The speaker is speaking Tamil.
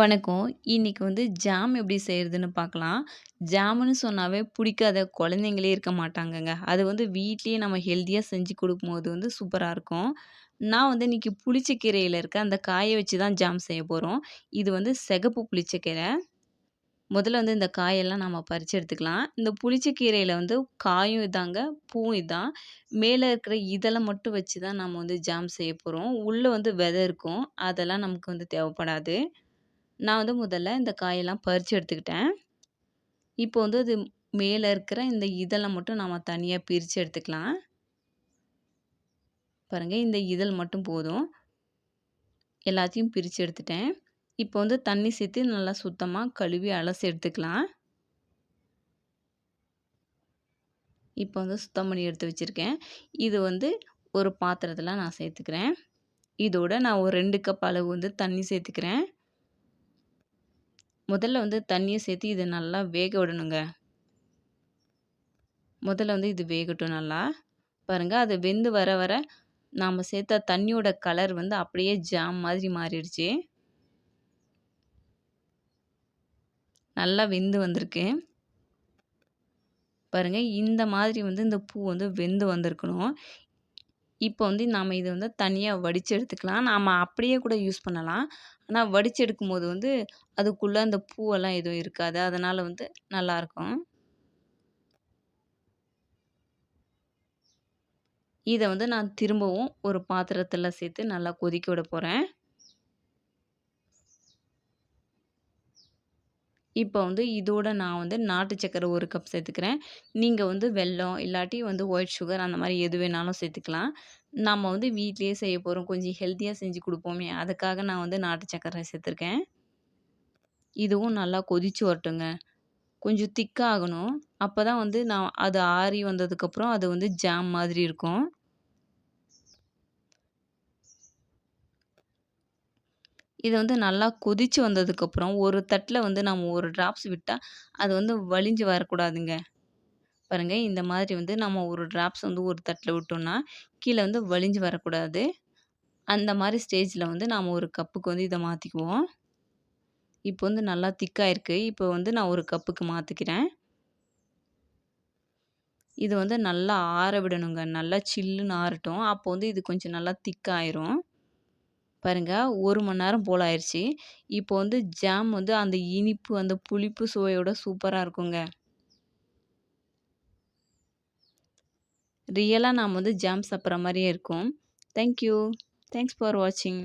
வணக்கம். இன்னைக்கு வந்து ஜாம் எப்படி செய்கிறதுன்னு பார்க்கலாம். ஜாமுன்னு சொன்னாவே பிடிக்காத குழந்தைங்களே இருக்க மாட்டாங்கங்க. அது வந்து வீட்லேயே நம்ம ஹெல்த்தியாக செஞ்சு கொடுக்கும்போது வந்து சூப்பராக இருக்கும். நான் வந்து இன்னைக்கு புளிச்சக்கீரையில் இருக்க அந்த காயை வச்சு தான் ஜாம் செய்ய போகிறோம் இது வந்து சிகப்பு புளிச்சக்கீரை. முதல்ல வந்து இந்த காயெல்லாம் நம்ம பறித்து எடுத்துக்கலாம். இந்த புளிச்சக்கீரையில் வந்து காயும் இதாங்க, பூவும் இதான். மேலே இருக்கிற இதெல்லாம் மட்டும் வச்சு தான் நம்ம வந்து ஜாம் செய்ய போகிறோம் உள்ளே வந்து விதை இருக்கும். அதெல்லாம் நமக்கு வந்து தேவைப்படாது. நான் வந்து முதல்ல இந்த காயெல்லாம் பறித்து எடுத்துக்கிட்டேன். இப்போ வந்து அது மேலே இருக்கிற இந்த இதழை மட்டும் நம்ம தனியாக பிரித்து எடுத்துக்கலாம். பாருங்கள் இந்த இதழ் மட்டும் போதும். எல்லாத்தையும் பிரித்து எடுத்துட்டேன். இப்போ வந்து தண்ணி சேர்த்து நல்லா சுத்தமாக கழுவி அலசி எடுத்துக்கலாம். இப்போ வந்து சுத்தம் பண்ணி எடுத்து வச்சிருக்கேன். இது வந்து ஒரு பாத்திரத்தில் நான் சேர்த்துக்கிறேன். இதோட நான் ஒரு ரெண்டு கப் அளவு வந்து தண்ணி சேர்த்துக்கிறேன். முதல்ல வந்து தண்ணியை சேர்த்து இதை நல்லா வேக விடணுங்க. முதல்ல வந்து இது வேகட்டும் நல்லா. பாருங்க அது வெந்து வர வர நாம் சேர்த்த தண்ணியோட கலர் வந்து அப்படியே ஜாம் மாதிரி மாறிடுச்சு. நல்லா வெந்து வந்திருக்கு. பாருங்க இந்த மாதிரி வந்து இந்த பூ வந்து வெந்து வந்திருக்கணும். இப்போ வந்து நாம் இதை வந்து தனியாக வடித்து எடுத்துக்கலாம். நாம் அப்படியே கூட யூஸ் பண்ணலாம். ஆனால் வடிச்சு எடுக்கும்போது வந்து அதுக்குள்ளே அந்த பூவெல்லாம் எதுவும் இருக்காது. அதனால் வந்து நல்லாயிருக்கும். இதை வந்து நான் திரும்பவும் ஒரு பாத்திரத்தில் சேர்த்து நல்லா கொதிக்க விட போகிறேன் இப்போ வந்து இதோட நான் வந்து நாட்டு சக்கரை ஒரு கப் சேர்த்துக்கிறேன். நீங்கள் வந்து வெல்லம் இல்லாட்டி வந்து ஒயிட் சுகர் அந்த மாதிரி எது வேணாலும் சேர்த்துக்கலாம். நம்ம வந்து வீட்லேயே செய்ய போகிறோம் கொஞ்சம் ஹெல்த்தியாக செஞ்சு கொடுப்போமே அதுக்காக நான் வந்து நாட்டு சக்கரை சேர்த்துருக்கேன். இதுவும் நல்லா கொதிச்சு வரட்டுங்க. கொஞ்சம் திக்காகணும் அப்போ தான் வந்து நான் அது ஆறி வந்ததுக்கப்புறம் அது வந்து ஜாம் மாதிரி இருக்கும். இது வந்து நல்லா கொதிச்சு வந்ததுக்கப்புறம் ஒரு தட்டில் வந்து நம்ம ஒரு ட்ராப்ஸ் விட்டால் அது வந்து வழிஞ்சு வரக்கூடாதுங்க. பாருங்கள் இந்த மாதிரி வந்து நம்ம ஒரு ட்ராப்ஸ் வந்து ஒரு தட்டில் விட்டோம்னா, கீழே வந்து வழிஞ்சு வரக்கூடாது. அந்த மாதிரி ஸ்டேஜில் வந்து நாம் ஒரு கப்புக்கு வந்து இதை மாற்றிக்குவோம் இப்போ வந்து நல்லா திக்காக இருக்குது இப்போ வந்து நான் ஒரு கப்புக்கு மாற்றிக்கிறேன் இது வந்து நல்லா ஆற விடணுங்க. நல்லா சில்லுன்னு ஆறட்டும். அப்போ வந்து இது கொஞ்சம் நல்லா திக்காயிரும் பாருங்கள் ஒரு மணி நேரம் போல் ஆயிடுச்சு இப்போ வந்து ஜாம் வந்து அந்த இனிப்பு, அந்த புளிப்பு சுவையோட சூப்பராக இருக்குங்க. ரியலாக நாம் வந்து ஜாம் சாப்பிட்ற மாதிரியே இருக்கும். Thank you. தேங்க்ஸ் ஃபார் வாட்சிங்.